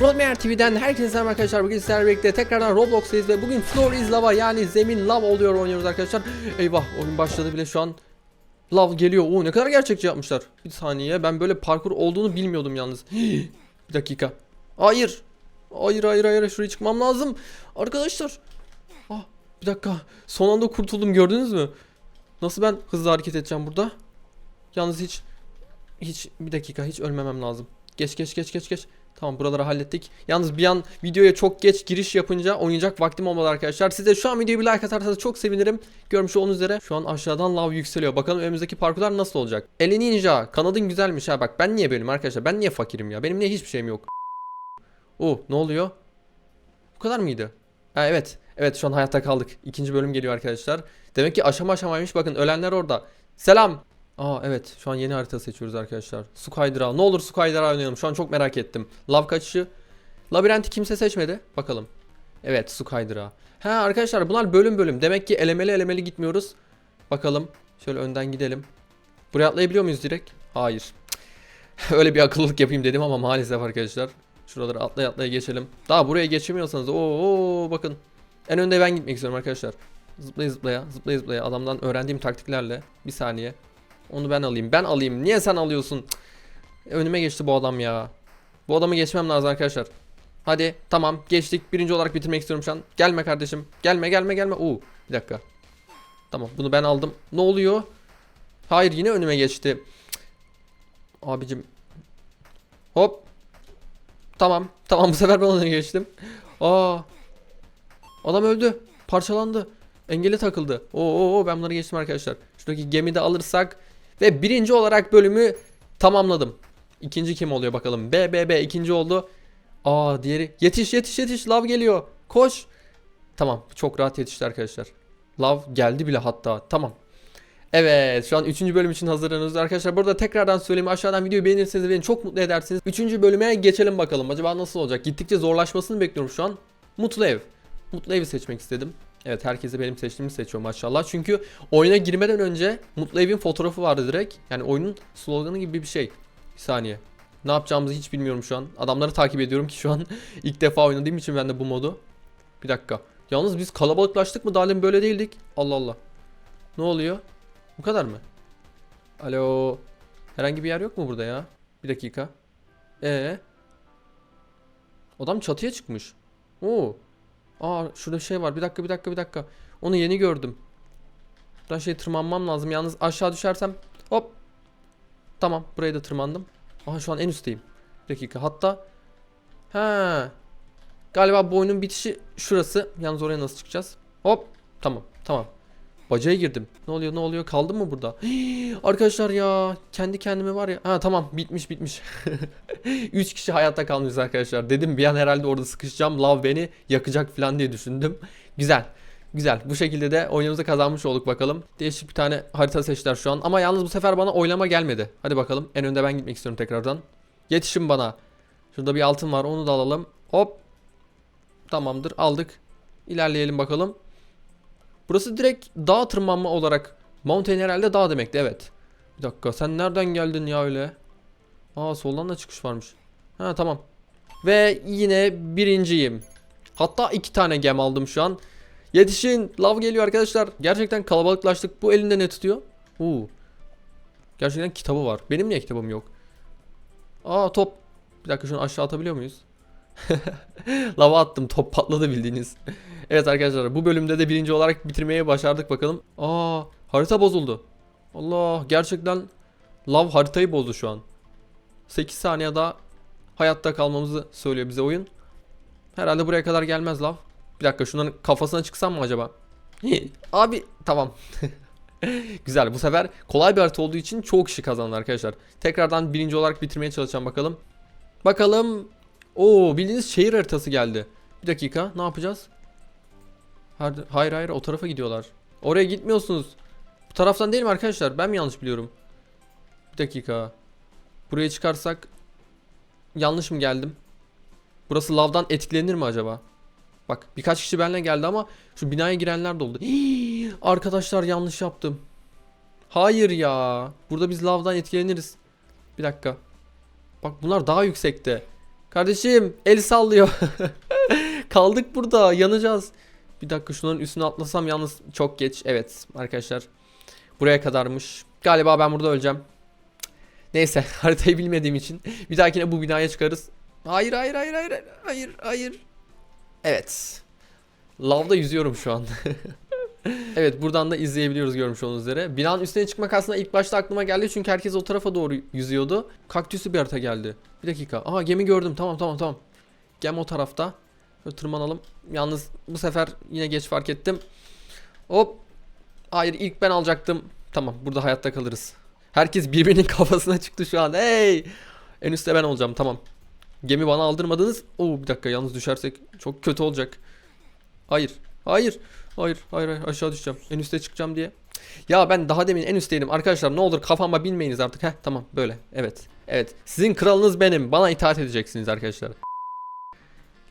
Roadmare TV'den herkese selam arkadaşlar. Bugün sizlerle birlikte tekrardan Roblox'tayız ve bugün Floor is Lava yani zemin lav oluyor oynuyoruz arkadaşlar. Eyvah oyun başladı bile şu an. Lav geliyor. Oo ne kadar gerçekçi yapmışlar. Bir saniye ben böyle parkur olduğunu bilmiyordum yalnız. bir dakika. Hayır. Hayır hayır hayır şuraya çıkmam lazım. Arkadaşlar. Ah, bir dakika. Son anda kurtuldum gördünüz mü? Nasıl ben hızlı hareket edeceğim burada? Yalnız hiç hiç bir dakika hiç ölmemem lazım. Geç geç geç geç geç. Tamam buraları hallettik. Yalnız bir an videoya çok geç giriş yapınca oynayacak vaktim olmadı arkadaşlar. Siz de şu an videoyu bir like atarsanız çok sevinirim. Görmüş olduğunuz üzere şu an aşağıdan lav yükseliyor. Bakalım önümüzdeki parkurlar nasıl olacak. Eli Ninja kanadın güzelmiş ha bak ben niye böyleyim arkadaşlar ben niye fakirim ya benim niye hiçbir şeyim yok. Oh ne oluyor? Bu kadar mıydı? Ha evet. Evet şu an hayatta kaldık. İkinci bölüm geliyor arkadaşlar. Demek ki aşama aşamaymış. Bakın ölenler orada. Selam. Aa evet şu an yeni harita seçiyoruz arkadaşlar. Su kaydırağı. Ne olur su kaydırağı oynayalım. Şu an çok merak ettim. Lav kaçışı. Labirenti kimse seçmedi. Bakalım. Evet su kaydırağı. Ha arkadaşlar bunlar bölüm bölüm. Demek ki elemeli elemeli gitmiyoruz. Bakalım. Şöyle önden gidelim. Buraya atlayabiliyor muyuz direkt? Hayır. Öyle bir akıllılık yapayım dedim ama maalesef arkadaşlar. Şuraları atlaya atlaya geçelim. Daha buraya geçemiyorsanız oo bakın. En önde ben gitmek istiyorum arkadaşlar. Zıplaya zıplaya zıplaya zıplaya adamdan öğrendiğim taktiklerle bir saniye. Onu ben alayım. Ben alayım. Niye sen alıyorsun? Cık. Önüme geçti bu adam ya. Bu adamı geçmem lazım arkadaşlar. Hadi tamam geçtik. Birinci olarak bitirmek istiyorum şu an. Gelme kardeşim. Gelme gelme gelme. Oo bir dakika. Tamam bunu ben aldım. Ne oluyor? Hayır yine önüme geçti. Cık. Abicim. Hop. Tamam. Tamam bu sefer ben onu geçtim. Aa. Adam öldü. Parçalandı. Engele takıldı. Oo, ben bunları geçtim arkadaşlar. Şuradaki gemide alırsak ve birinci olarak bölümü tamamladım. İkinci kim oluyor bakalım. BBB ikinci oldu. Aa diğeri yetiş yetiş yetiş lav geliyor. Koş. Tamam çok rahat yetişti arkadaşlar. Lav geldi bile hatta. Tamam. Evet şu an 3. bölüm için hazırlanıyoruz arkadaşlar. Burada tekrardan söyleyeyim aşağıdan videoyu beğenirseniz beni çok mutlu edersiniz. 3. bölüme geçelim bakalım. Acaba nasıl olacak? Gittikçe zorlaşmasını bekliyorum şu an. Mutlu ev. Mutlu evi seçmek istedim. Evet herkese benim seçtiğimi seçiyor maşallah. Çünkü oyuna girmeden önce Mutlu Ev'in fotoğrafı vardı direkt. Yani oyunun sloganı gibi bir şey. Bir saniye. Ne yapacağımızı hiç bilmiyorum şu an. Adamları takip ediyorum ki şu an ilk defa oynadığım için ben de bu modu. Bir dakika. Yalnız biz kalabalıklaştık mı? Daha böyle değildik. Allah Allah. Ne oluyor? Bu kadar mı? Alo. Herhangi bir yer yok mu burada ya? Bir dakika. Ee. Adam çatıya çıkmış. Oo. Aa şurada şey var. Bir dakika bir dakika bir dakika. Onu yeni gördüm. Buradan şey tırmanmam lazım. Yalnız aşağı düşersem hop. Tamam buraya da tırmandım. Aha şu an en üstteyim. Bir dakika hatta ha Galiba bu oyunun bitişi şurası. Yalnız oraya nasıl çıkacağız? Hop. Tamam. Tamam. Bacaya girdim. Ne oluyor ne oluyor? Kaldım mı burada? Hii, arkadaşlar ya kendi kendime var ya. Ha tamam bitmiş bitmiş. 3 kişi hayatta kalmışız arkadaşlar. Dedim bir an herhalde orada sıkışacağım. Lav beni yakacak falan diye düşündüm. Güzel. Güzel. Bu şekilde de oyunumuzu kazanmış olduk bakalım. Değişik bir tane harita seçtiler şu an. Ama yalnız bu sefer bana oylama gelmedi. Hadi bakalım. En önde ben gitmek istiyorum tekrardan. Yetişin bana. Şurada bir altın var. Onu da alalım. Hop. Tamamdır. Aldık. İlerleyelim bakalım. Burası direkt dağ tırmanma olarak. Mountain herhalde dağ demekti evet. Bir dakika sen nereden geldin ya öyle? Aa soldan da çıkış varmış. Ha tamam. Ve yine birinciyim. Hatta iki tane gem aldım şu an. Yetişin. Lav geliyor arkadaşlar. Gerçekten kalabalıklaştık. Bu elinde ne tutuyor? Uu. Gerçekten kitabı var. Benim niye kitabım yok? Aa top. Bir dakika şunu aşağı atabiliyor muyuz? Lava attım. Top patladı bildiğiniz. Evet arkadaşlar bu bölümde de birinci olarak bitirmeyi başardık bakalım. Aa harita bozuldu. Allah gerçekten lav haritayı bozdu şu an. 8 saniye daha hayatta kalmamızı söylüyor bize oyun. Herhalde buraya kadar gelmez lav. Bir dakika şunların kafasına çıksam mı acaba? Abi tamam. Güzel bu sefer kolay bir harita olduğu için çoğu kişi kazandı arkadaşlar. Tekrardan birinci olarak bitirmeye çalışacağım bakalım. Bakalım. Oo bildiğiniz şehir haritası geldi. Bir dakika ne yapacağız? Hayır hayır, o tarafa gidiyorlar. Oraya gitmiyorsunuz. Bu taraftan değil mi arkadaşlar? Ben mi yanlış biliyorum? Bir dakika. Buraya çıkarsak yanlış mı geldim? Burası lavdan etkilenir mi acaba? Bak birkaç kişi benimle geldi ama şu binaya girenler de oldu. Arkadaşlar yanlış yaptım. Hayır ya. Burada biz lavdan etkileniriz. Bir dakika. Bak bunlar daha yüksekte. Kardeşim el sallıyor. Kaldık burada yanacağız. Bir dakika şunların üstüne atlasam yalnız çok geç. Evet arkadaşlar. Buraya kadarmış. Galiba ben burada öleceğim. Neyse haritayı bilmediğim için bir dahakine bu binaya çıkarız. Hayır hayır hayır hayır hayır hayır. Evet. Lavda yüzüyorum şu an. evet buradan da izleyebiliyoruz görmüş olduğunuz üzere. Binanın üstüne çıkmak aslında ilk başta aklıma geldi çünkü herkes o tarafa doğru yüzüyordu. Kaktüsü bir harita geldi. Bir dakika. Aha gemi gördüm. Tamam tamam tamam. Gemi o tarafta. Şöyle tırmanalım. Yalnız bu sefer yine geç fark ettim. Hop. Hayır ilk ben alacaktım. Tamam burada hayatta kalırız. Herkes birbirinin kafasına çıktı şu an. Hey! En üstte ben olacağım tamam. Gemi bana aldırmadınız. Oo bir dakika yalnız düşersek çok kötü olacak. Hayır. Hayır. Hayır. Hayır hayır aşağı düşeceğim. En üste çıkacağım diye. Ya ben daha demin en üstteydim. Arkadaşlar ne olur kafama binmeyiniz artık. Heh tamam böyle. Evet. Evet. Sizin kralınız benim. Bana itaat edeceksiniz arkadaşlar.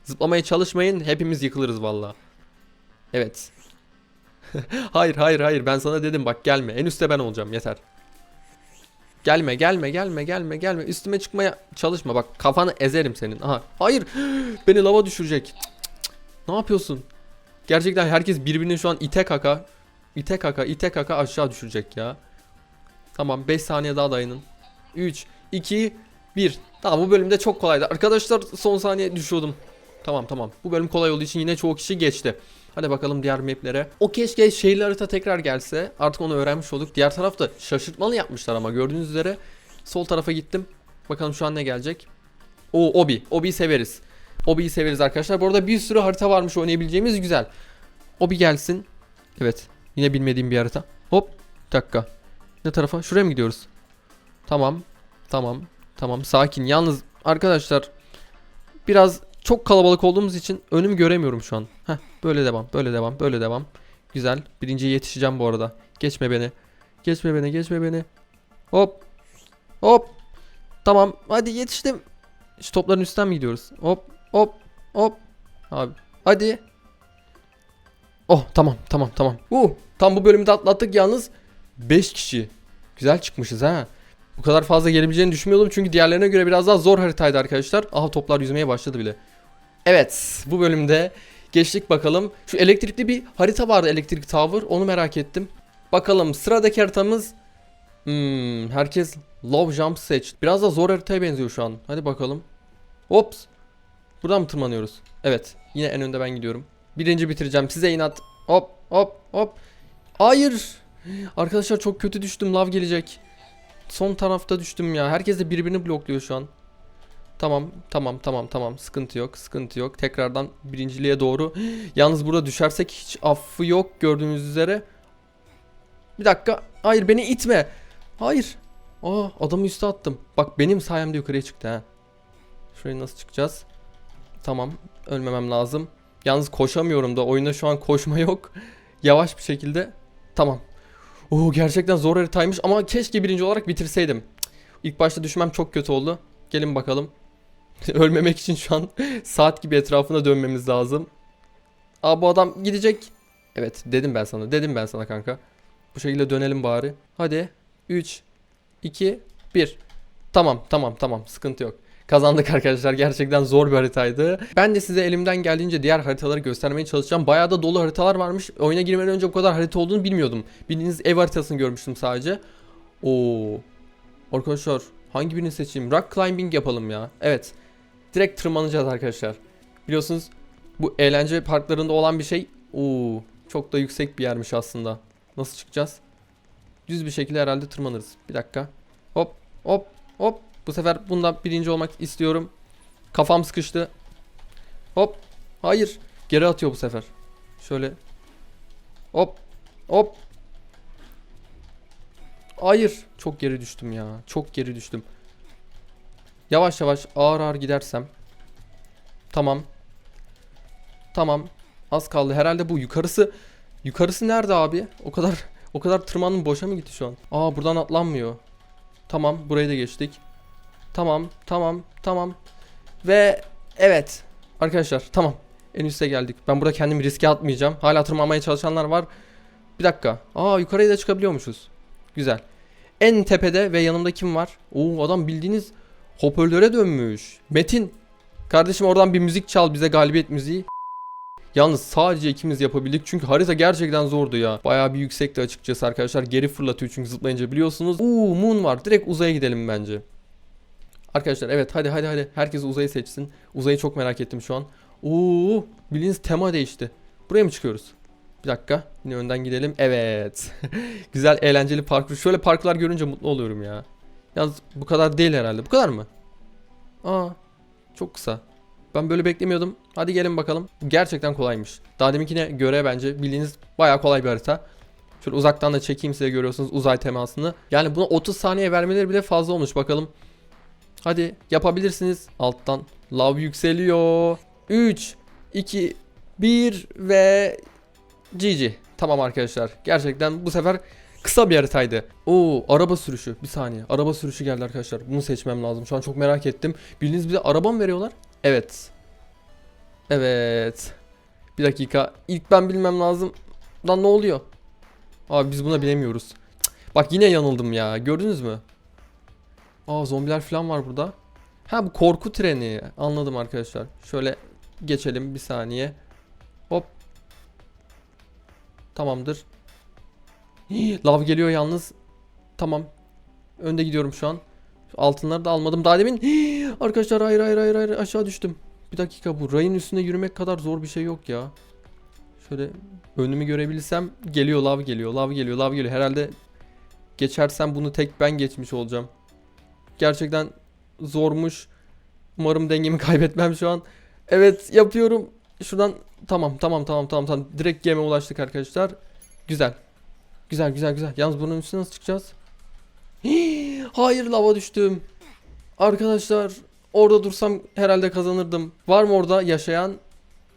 Zıplamaya çalışmayın. Hepimiz yıkılırız valla. Evet. hayır hayır hayır ben sana dedim bak gelme. En üstte ben olacağım yeter. Gelme gelme gelme gelme gelme. Üstüme çıkmaya çalışma bak kafanı ezerim senin. Aha. Hayır. Beni lava düşürecek. Cık, cık, cık. Ne yapıyorsun? Gerçekten herkes birbirini şu an ite kaka. ite kaka ite kaka aşağı düşürecek ya. Tamam 5 saniye daha dayanın. 3 2 1. Tamam bu bölümde çok kolaydı. Arkadaşlar son saniye düşüyordum. Tamam tamam. Bu bölüm kolay olduğu için yine çoğu kişi geçti. Hadi bakalım diğer maplere. O keşke şehirli harita tekrar gelse. Artık onu öğrenmiş olduk. Diğer tarafta şaşırtmalı yapmışlar ama gördüğünüz üzere. Sol tarafa gittim. Bakalım şu an ne gelecek. O Obi. Obi'yi severiz. Obi'yi severiz arkadaşlar. Bu arada bir sürü harita varmış oynayabileceğimiz güzel. Obi gelsin. Evet. Yine bilmediğim bir harita. Hop. Bir dakika. Ne tarafa? Şuraya mı gidiyoruz? Tamam. Tamam. Tamam. Sakin. Yalnız arkadaşlar biraz çok kalabalık olduğumuz için önümü göremiyorum şu an. Heh, böyle devam, böyle devam, böyle devam. Güzel. Birinciye yetişeceğim bu arada. Geçme beni. Geçme beni, geçme beni. Hop. Hop. Tamam. Hadi yetiştim. Şu topların üstten mi gidiyoruz? Hop. Hop. Hop. Abi. Hadi. Oh tamam tamam tamam. Uh, tam bu bölümde atlattık yalnız 5 kişi. Güzel çıkmışız ha. Bu kadar fazla gelebileceğini düşünmüyordum çünkü diğerlerine göre biraz daha zor haritaydı arkadaşlar. Aha toplar yüzmeye başladı bile. Evet bu bölümde geçtik bakalım. Şu elektrikli bir harita vardı elektrik tower onu merak ettim. Bakalım sıradaki haritamız Hmm, herkes low jump seç. Biraz da zor haritaya benziyor şu an. Hadi bakalım. Ops. Buradan mı tırmanıyoruz? Evet. Yine en önde ben gidiyorum. Birinci bitireceğim. Size inat. Hop hop hop. Hayır. Arkadaşlar çok kötü düştüm. Lav gelecek. Son tarafta düştüm ya. Herkes de birbirini blokluyor şu an. Tamam, tamam, tamam, tamam. Sıkıntı yok, sıkıntı yok. Tekrardan birinciliğe doğru. Yalnız burada düşersek hiç affı yok gördüğünüz üzere. Bir dakika. Hayır beni itme. Hayır. Aa adamı üste attım. Bak benim sayemde yukarıya çıktı ha. Şuraya nasıl çıkacağız? Tamam. Ölmemem lazım. Yalnız koşamıyorum da. Oyunda şu an koşma yok. Yavaş bir şekilde. Tamam. Oo gerçekten zor haritaymış ama keşke birinci olarak bitirseydim. İlk başta düşmem çok kötü oldu. Gelin bakalım. Ölmemek için şu an saat gibi etrafına dönmemiz lazım. Aa bu adam gidecek. Evet dedim ben sana. Dedim ben sana kanka. Bu şekilde dönelim bari. Hadi. 3 2 1. Tamam tamam tamam sıkıntı yok. Kazandık arkadaşlar. Gerçekten zor bir haritaydı. Ben de size elimden geldiğince diğer haritaları göstermeye çalışacağım. Bayağı da dolu haritalar varmış. Oyuna girmeden önce bu kadar harita olduğunu bilmiyordum. Bildiğiniz ev haritasını görmüştüm sadece. Oo. Arkadaşlar hangi birini seçeyim? Rock climbing yapalım ya. Evet. Direkt tırmanacağız arkadaşlar. Biliyorsunuz bu eğlence parklarında olan bir şey. Oo. Çok da yüksek bir yermiş aslında. Nasıl çıkacağız? Düz bir şekilde herhalde tırmanırız. Bir dakika. Hop hop hop. Bu sefer bundan birinci olmak istiyorum. Kafam sıkıştı. Hop. Hayır. Geri atıyor bu sefer. Şöyle. Hop. Hop. Hayır. Çok geri düştüm ya. Çok geri düştüm. Yavaş yavaş ağır ağır gidersem. Tamam. Tamam. Az kaldı. Herhalde bu yukarısı. Yukarısı nerede abi? O kadar o kadar tırmanım boşa mı gitti şu an? Aa buradan atlanmıyor. Tamam burayı da geçtik. Tamam, tamam, tamam. Ve evet. Arkadaşlar tamam. En üste geldik. Ben burada kendimi riske atmayacağım. Hala tırmanmaya çalışanlar var. Bir dakika. Aa yukarıya da çıkabiliyormuşuz. Güzel. En tepede ve yanımda kim var? Oo adam bildiğiniz hoparlöre dönmüş. Metin. Kardeşim oradan bir müzik çal bize galibiyet müziği. Yalnız sadece ikimiz yapabildik çünkü harita gerçekten zordu ya. Bayağı bir yüksekti açıkçası arkadaşlar. Geri fırlatıyor çünkü zıplayınca biliyorsunuz. Uuu Moon var. Direkt uzaya gidelim bence. Arkadaşlar evet hadi hadi hadi. Herkes uzayı seçsin. Uzayı çok merak ettim şu an. Oo, bildiğiniz tema değişti. Buraya mı çıkıyoruz? Bir dakika. Yine önden gidelim. Evet. Güzel eğlenceli parkur. Şöyle parkurlar görünce mutlu oluyorum ya. Yalnız bu kadar değil herhalde. Bu kadar mı? Aa, çok kısa. Ben böyle beklemiyordum. Hadi gelin bakalım. Gerçekten kolaymış. Daha deminkine göre bence bildiğiniz bayağı kolay bir harita. Şöyle uzaktan da çekeyim size görüyorsunuz uzay temasını. Yani buna 30 saniye vermeleri bile fazla olmuş. Bakalım. Hadi yapabilirsiniz. Alttan lav yükseliyor. 3, 2, 1 ve GG. Tamam arkadaşlar. Gerçekten bu sefer kısa bir haritaydı. Oo araba sürüşü. Bir saniye. Araba sürüşü geldi arkadaşlar. Bunu seçmem lazım. Şu an çok merak ettim. Bildiğiniz bize araba mı veriyorlar? Evet. Evet. Bir dakika. İlk ben bilmem lazım. Lan ne oluyor? Abi biz buna bilemiyoruz. Bak yine yanıldım ya. Gördünüz mü? Aa zombiler falan var burada. Ha bu korku treni. Anladım arkadaşlar. Şöyle geçelim bir saniye. Hop. Tamamdır. Lav geliyor yalnız. Tamam. Önde gidiyorum şu an. Altınları da almadım. Daha demin arkadaşlar hayır hayır hayır hayır aşağı düştüm. Bir dakika bu rayın üstünde yürümek kadar zor bir şey yok ya. Şöyle önümü görebilsem geliyor lav geliyor lav geliyor lav geliyor. Herhalde geçersem bunu tek ben geçmiş olacağım. Gerçekten zormuş. Umarım dengemi kaybetmem şu an. Evet yapıyorum. Şuradan tamam tamam tamam tamam tamam. Direkt gemiye ulaştık arkadaşlar. Güzel. Güzel güzel güzel. Yalnız bunun üstüne nasıl çıkacağız? Hii, Hayır lava düştüm. Arkadaşlar orada dursam herhalde kazanırdım. Var mı orada yaşayan?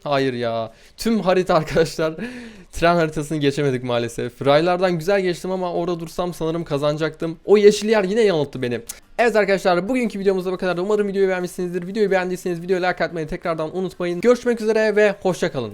Hayır ya. Tüm harita arkadaşlar. Tren haritasını geçemedik maalesef. Raylardan güzel geçtim ama orada dursam sanırım kazanacaktım. O yeşil yer yine yanılttı beni. Evet arkadaşlar bugünkü videomuzda bu kadar. Umarım videoyu beğenmişsinizdir. Videoyu beğendiyseniz videoya like atmayı tekrardan unutmayın. Görüşmek üzere ve hoşça kalın.